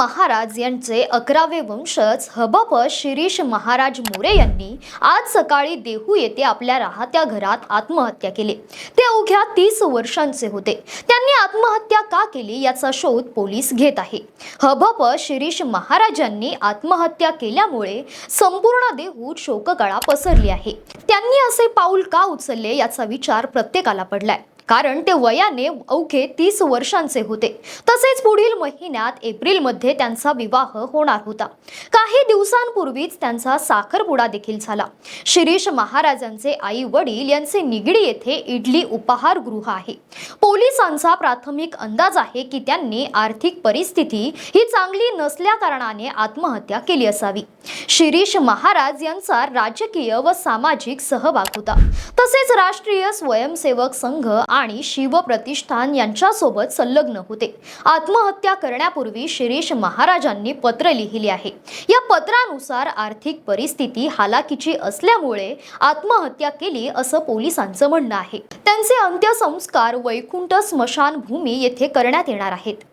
महाराज यांचे अकरावे वंशज हबप शिरीष महाराज मोरे यांनी आज सकाळी देहू येथे आपल्या राहत्या घरात आत्महत्या केली. ते अवघ्या तीस वर्षांचे होते. त्यांनी आत्महत्या का केली याचा शोध पोलीस घेत आहे. हबप शिरीष महाराजांनी आत्महत्या केल्यामुळे संपूर्ण देहूत शोककळा पसरली आहे. त्यांनी असे पाऊल का उचलले याचा विचार प्रत्येकाला पडलाय. कारण ते वयाने अवघे तीस वर्षांचे होते. तसेच पुढील महिन्यात एप्रिलमध्ये त्यांचा विवाह होणार होता. काही दिवसांपूर्वीच त्यांचा साखरपुडा देखील झाला. शिरीष महाराजांचे आई वडील यांचे निगडी येथे इडली उपाहारगृह आहे. पोलिसांचा प्राथमिक अंदाज आहे की त्यांनी आर्थिक परिस्थिती ही चांगली नसल्या कारणाने आत्महत्या केली असावी. शिरीष महाराज यांचा राजकीय व सामाजिक सहभाग होता. तसेच राष्ट्रीय स्वयंसेवक संघ आणि शिवप्रतिष्ठान यांच्यासोबत संलग्न होते. आत्महत्या करण्यापूर्वी शिरीष महाराजांनी पत्र लिहिले आहे. या पत्रानुसार आर्थिक परिस्थिती हालाकीची असल्यामुळे आत्महत्या केली असं पोलिसांचं म्हणणं आहे. त्यांचे अंत्यसंस्कार वैकुंठ स्मशानभूमी येथे करण्यात येणार आहेत.